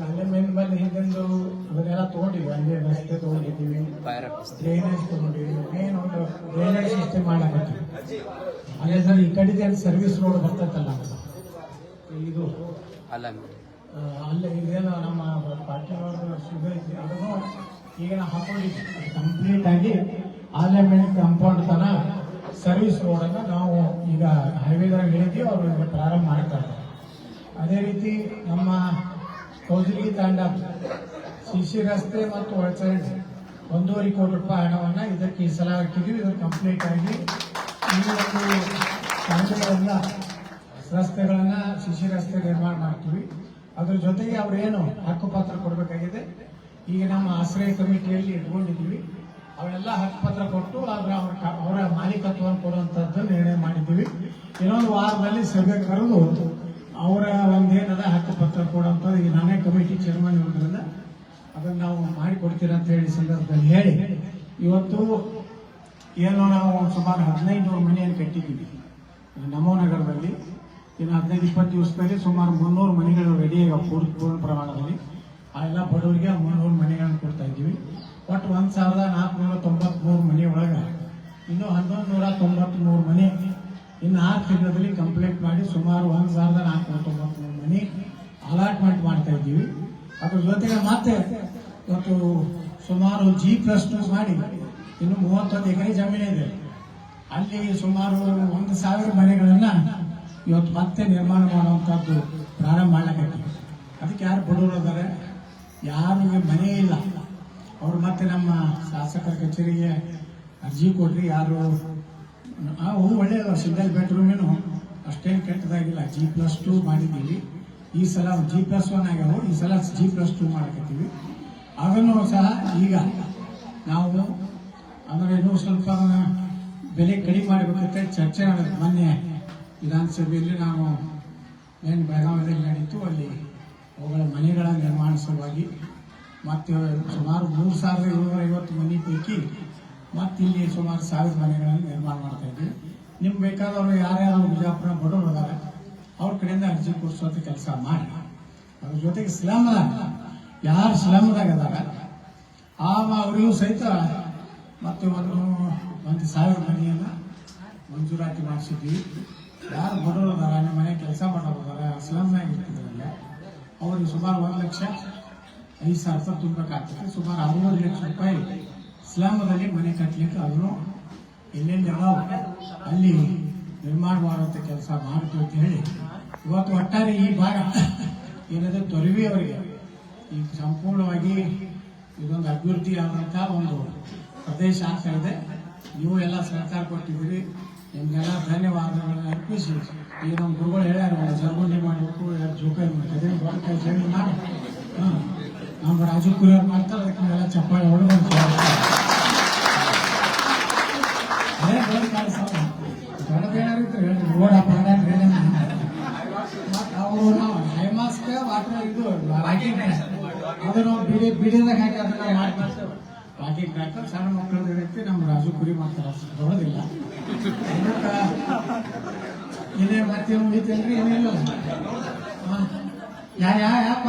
ಅಲ್ಲೇ ಮೇನ್ ಬಂದು ಹಿಂದಿಂದು ಅದನ್ನೆಲ್ಲ ತಗೊಂಡಿವಿ ಅಲ್ಲೇ ರಸ್ತೆ ತಗೊಂಡಿದ್ದೀವಿ. ಡ್ರೈನೇಜ್ ತಗೊಂಡಿವಿ ಮೇನ್ ಒಂದು ಡ್ರೈನೇಜ್ ಸಿಸ್ಟಮ್ ಮಾಡಕತ್ತೀವಿ ಅದೇ ಸರ್ ಈ ಕಡೆಗೆ ಸರ್ವಿಸ್ ರೋಡ್ ಬರ್ತೈತಲ್ಲ ಇದು ಅಲ್ಲ ಅಲ್ಲೇ ಇದೇನು ನಮ್ಮ ಪಾಟೀಲ್ ಶುಭ ಐತಿ ಅದನ್ನು ಈಗ ನಾವು ಹಾಕೊಂಡಿದ್ವಿ. ಕಂಪ್ಲೀಟ್ ಆಗಿ ಆರ್ಲಿಮೆಂಟ್ ಕಾಂಪೌಂಡ್ ತನ ಸರ್ವಿಸ್ ರೋಡ್ ಅನ್ನ ನಾವು ಈಗ ಹೈವೇದಾಗ ಹೇಳಿದ್ವಿ ಅವರು ಈಗ ಪ್ರಾರಂಭ ಮಾಡ್ತಾ ಇದ್ದಾರೆ ಅದೇ ರೀತಿ ನಮ್ಮ ಕೌಜಲಗಿ ತಾಂಡ ಸಿಸಿ ರಸ್ತೆ ಮತ್ತು ಒಳಚರಂಡಿ ಒಂದೂವರೆ ಕೋಟಿ ರೂಪಾಯಿ ಹಣವನ್ನು ಇದಕ್ಕೆ ಈ ಸಲ ಹಾಕಿದ್ದೀವಿ ಇದು ಕಂಪ್ಲೀಟ್ ಆಗಿ ಈ ಒಂದು ತಾಂಡಗಳೆಲ್ಲ ರಸ್ತೆಗಳನ್ನ ಸಿಸಿ ರಸ್ತೆ ನಿರ್ಮಾಣ ಮಾಡ್ತೀವಿ. ಅದ್ರ ಜೊತೆಗೆ ಅವರೇನು ಹಕ್ಕುಪತ್ರ ಕೊಡಬೇಕಾಗಿದೆ. ಈಗ ನಮ್ಮ ಆಶ್ರಯ ಕಮಿಟಿಯಲ್ಲಿ ಇಟ್ಕೊಂಡಿದ್ದೀವಿ. ಅವರೆಲ್ಲ ಹಕ್ಕುಪತ್ರ ಕೊಟ್ಟು ಕ- ಅವರ ಮಾಲೀಕತ್ವವನ್ನು ಕೊಡುವಂಥದ್ದು ನಿರ್ಣಯ ಮಾಡಿದ್ದೀವಿ. ಇನ್ನೊಂದು ವಾರದಲ್ಲಿ ಸಭೆ ಕರೆದು ಅವರ ಒಂದೇನದ ಹಕ್ಕುಪತ್ರ ಪತ್ರ ಈಗ ನಾನೇ ಕಮಿಟಿ ಚೇರ್ಮನ್ ಇರೋದ್ರಿಂದ ಅದನ್ನ ನಾವು ಮಾಡಿಕೊಡ್ತೀರ ಅಂತ ಹೇಳಿ ಸಂದರ್ಭದಲ್ಲಿ ಹೇಳಿ, ಇವತ್ತು ಏನು ನಾವು ಸುಮಾರು ಹದಿನೈದು ಮನೆಯನ್ನು ಕಟ್ಟಿದ್ದೀವಿ. ನಮೋ ನಗರದಲ್ಲಿ ಇನ್ನು ಹದಿನೈದು, ಇಪ್ಪತ್ತು ದಿವಸದಲ್ಲಿ ಸುಮಾರು ಮುನ್ನೂರು ಮನೆಗಳು ರೆಡಿ ಆಗ ಪೂರ್ಣ ಪ್ರಮಾಣದಲ್ಲಿ. ಆ ಎಲ್ಲ ಬಡವರಿಗೆ ಮುನ್ನೂರು ಮನೆಗಳನ್ನು ಕೊಡ್ತಾ ಇದ್ದೀವಿ. ಒಟ್ಟು ಒಂದು ಸಾವಿರದ ನಾಲ್ಕುನೂರ ತೊಂಬತ್ತ್ಮೂರು ಮನೆ ಇನ್ನೂ ಇನ್ನು ಹನ್ನೊಂದು ನೂರ ತೊಂಬತ್ತ್ಮೂರು ಮನೆ ಇನ್ನು ಆರು ತಿಂಗಳಲ್ಲಿ ಕಂಪ್ಲೀಟ್ ಮಾಡಿ ಸುಮಾರು ಒಂದು ಸಾವಿರದ ನಾಲ್ಕುನೂರ ತೊಂಬತ್ತು ಮನೆ ಅಲಾಟ್ಮೆಂಟ್ ಮಾಡ್ತಾ ಇದ್ದೀವಿ. ಅದ್ರ ಜೊತೆಗೆ ಮತ್ತೆ ಇವತ್ತು ಸುಮಾರು ಜಿ ಪ್ಲಸ್ ಮಾಡಿ ಇನ್ನು ಮೂವತ್ತೊಂದು ಎಕರೆ ಜಮೀನಿದೆ ಅಲ್ಲಿ ಸುಮಾರು ಒಂದು ಸಾವಿರ ಮನೆಗಳನ್ನ ಇವತ್ತು ಮತ್ತೆ ನಿರ್ಮಾಣ ಮಾಡುವಂಥದ್ದು ಪ್ರಾರಂಭ ಮಾಡ್ಲಿಕ್ಕೆ ಅದಕ್ಕೆ ಯಾರು ಬಡವರು ಇದ್ದಾರೆ ಯಾರಿಗೆ ಮನೆ ಇಲ್ಲ. ಅವ್ರು ಮತ್ತೆ ನಮ್ಮ ಶಾಸಕರ ಕಚೇರಿಗೆ ಅರ್ಜಿ ಕೊಡ್ರಿ, ಯಾರು ಅವು ಒಳ್ಳೆಯದು ಸಿಂಗಲ್ ಬೆಡ್ರೂಮೇನು ಅಷ್ಟೇನು ಕೆಟ್ಟದಾಗಿಲ್ಲ. ಜಿ ಪ್ಲಸ್ ಟು ಮಾಡಿದ್ದೀವಿ. ಈ ಸಲ ಜಿ ಪ್ಲಸ್ ಒನ್ ಆಗ್ಯಾವ. ಈ ಸಲ ಜಿ ಪ್ಲಸ್ ಟು ಮಾಡಕತ್ತೀವಿ. ಅದನ್ನು ಸಹ ಈಗ ನಾವು ಅಂದರೆ ಇನ್ನೂ ಸ್ವಲ್ಪ ಬೆಲೆ ಕಡಿಮೆ ಮಾಡಬೇಕಂತ ಚರ್ಚೆ ಮಾಡಬೇಕು ಮೊನ್ನೆ ವಿಧಾನಸಭೆಯಲ್ಲಿ ನಾವು ಏನು ಬೆಳಗಾವಿಯಲ್ಲಿ ನಡೀತು, ಅಲ್ಲಿ ಅವುಗಳ ಮನೆಗಳ ನಿರ್ಮಾಣ ಸಲುವಾಗಿ ಮತ್ತು ಸುಮಾರು ಮೂರು ಸಾವಿರದ ಏಳ್ನೂರ ಐವತ್ತು ಮನೆ ಪೈಕಿ ಮತ್ತು ಇಲ್ಲಿ ಸುಮಾರು ಸಾವಿರ ಮನೆಗಳನ್ನು ನಿರ್ಮಾಣ ಮಾಡ್ತಾ ಇದ್ವಿ. ನಿಮ್ಗೆ ಬೇಕಾದವರು ಯಾರ್ಯಾರು ಬಿಜಾಪುರ ಬಡವರು ಇದ್ದಾರೆ ಅವ್ರ ಕಡೆಯಿಂದ ಅರ್ಜಿ ಕೊಡಿಸುವಂತ ಕೆಲಸ ಮಾಡಿ. ಅದ್ರ ಜೊತೆಗೆ ಸ್ಲಮ್ದಾಗ ಯಾರು ಸ್ಲಮ್ದಾಗ ಅದಾರ ಆ ಅವರಿಗೂ ಸಹಿತ ಮತ್ತೆ ಒಂದು ಒಂದು ಸಾವಿರ ಮನೆಯನ್ನು ಮಂಜೂರಾತಿ ಮಾಡಿಸಿದ್ವಿ. ಯಾರು ಬಡವರು ಅದಾರ ನಿಮ್ಮ ಮನೆ ಕೆಲಸ ಮಾಡೋರು ಅದಾರ ಸ್ಲಮ್ನಾಗ ಇರ್ತಿದ್ರಲ್ಲ, ಅವ್ರಿಗೆ ಸುಮಾರು ಒಂದು ಲಕ್ಷ ಐದು ಸಾವಿರ ರೂಪಾಯಿ ತುಂಬಬೇಕಾಗ್ತದೆ. ಸುಮಾರು ಅರವತ್ತು ಲಕ್ಷ ರೂಪಾಯಿ ಸ್ಲಮ್ದಲ್ಲಿ ಮನೆ ಕಟ್ಟಲಿಕ್ಕೆ ಅವರು ಎಲ್ಲೆಲ್ಲಿ ಅಲ್ಲಿ ನಿರ್ಮಾಣ ಮಾಡುವಂಥ ಕೆಲಸ ಮಾಡಿತು ಅಂತ ಹೇಳಿ ಇವತ್ತು ಒಟ್ಟಾರೆ ಈ ಭಾಗ ಏನಿದೆ ತೊರವಿ ಅವರಿಗೆ. ಈ ಸಂಪೂರ್ಣವಾಗಿ ಇದೊಂದು ಅಭಿವೃದ್ಧಿ ಆದಂಥ ಒಂದು ಪ್ರದೇಶ ಆಗ್ತಾ ಇದೆ ನೀವು ಎಲ್ಲ ಸಹಕಾರ ಕೊಟ್ಟಿದ್ದೀರಿ. ನಿಮ್ಗೆಲ್ಲ ಧನ್ಯವಾದಗಳನ್ನ ಅರ್ಪಿಸಿ. ಈಗ ನಮ್ಮ ಗುರುಗಳು ಹೇಳ್ಯಾರ, ಒಂದು ಜರ್ಗುಂಡಿ ಮಾಡಬೇಕು, ಯಾರು ಜೋಕಾಯಿ ಮಾಡ್ತಾರೆ ಮಾಡಿ ನಮ್ಮ ರಾಜಕೀಯ ಮಾಡ್ತಾರೆ, ಅದಕ್ಕೆ ನಾವೆಲ್ಲ ಚಪ್ಪಾಳೆ ಹೊಡೆದು ಅದೇ ದೊಡ್ಡ ಕೆಲಸ ದೊಡ್ಡದೇನಾರಿತ್ತು ಮತ್ತ್ ಅವ್ರು ನಾವು ಹೈಮಾಸ್ಕ್ ವಾಟರ್ ಇದು ಅದು ನಾವು ಬಿಡಿ ಬಿಡಿದಾಗ ಹಾಕಿ ಅದನ್ನ ಮಾಡ್ತೀವಿ ರಾಕೆಟ್ ಹಾಕಿ ಸಣ್ಣ ಮಕ್ಕಳು ಇರುತ್ತೆ ನಮ್ಮ ರಾಜು ಕುರಿ ಮಾಡ್ತಾರೆ ಬರೋದಿಲ್ಲ ಇದೇ ಮತ್ತೆ ಮುಗಿತೇನ್ರಿ ಏನಿಲ್ಲ. ಯಾ ಯಾ ಯಾಕೆ